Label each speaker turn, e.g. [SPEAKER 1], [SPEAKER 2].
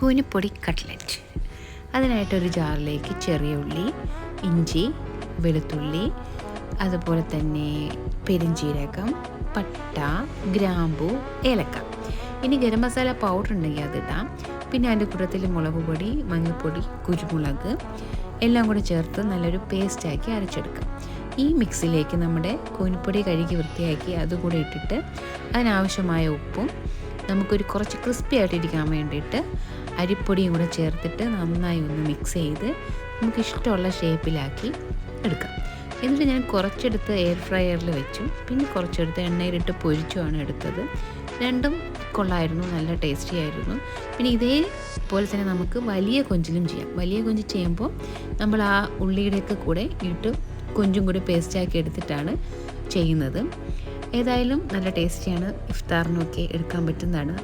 [SPEAKER 1] കൂനിപ്പൊടി cutlet. അതിനായിട്ടൊരു ജാറിലേക്ക് ചെറിയ ഉള്ളി ഇഞ്ചി വെളുത്തുള്ളി അതുപോലെ തന്നെ പെരിഞ്ചീരകം പട്ട ഗ്രാമ്പു ഏലക്ക. ഇനി ഗരം മസാല പൗഡർ ഉണ്ടെങ്കിൽ അതിടാം പിന്നെ അതിന്റെ കൂട്ടത്തിൽ മുളക് പൊടി മഞ്ഞൾപ്പൊടി കുരുമുളക് എല്ലാം കൂടി ചേർത്ത് നല്ലൊരു പേസ്റ്റാക്കി അരച്ചെടുക്കാം. ഈ മിക്സിലേക്ക് നമ്മുടെ കൂനിപ്പൊടി കഴുകി വൃത്തിയാക്കി അതുകൂടി ഇട്ടിട്ട് അതിനാവശ്യമായ ഉപ്പും നമുക്കൊരു കുറച്ച് ക്രിസ്പി ആയിട്ടിരിക്കാൻ വേണ്ടിയിട്ട് അരിപ്പൊടിയും കൂടെ ചേർത്തിട്ട് നന്നായി ഒന്ന് മിക്സ് ചെയ്ത് നമുക്ക് ഇഷ്ടമുള്ള ഷേപ്പിലാക്കി എടുക്കാം. എന്നിട്ട് ഞാൻ കുറച്ചെടുത്ത് എയർ ഫ്രയറിൽ വെച്ചു. പിന്നെ കുറച്ചെടുത്ത് എണ്ണയിലിട്ട് പൊരിച്ചുമാണ് എടുത്തത്. രണ്ടും കൊള്ളായിരുന്നു നല്ല ടേസ്റ്റി ആയിരുന്നു. പിന്നെ ഇതേപോലെ തന്നെ നമുക്ക് വലിയ കൊഞ്ചിലും ചെയ്യാം. വലിയ കൊഞ്ച് ചെയ്യുമ്പോൾ നമ്മൾ ആ ഉള്ളിയുടെയൊക്കെ കൂടെ ഇട്ട് കൊഞ്ചും കൂടി പേസ്റ്റാക്കി എടുത്തിട്ടാണ് ചെയ്യുന്നത്. ഏതായാലും നല്ല ടേസ്റ്റിയാണ് ഇഫ്താറിനൊക്കെ എടുക്കാൻ പറ്റുന്നതാണ്.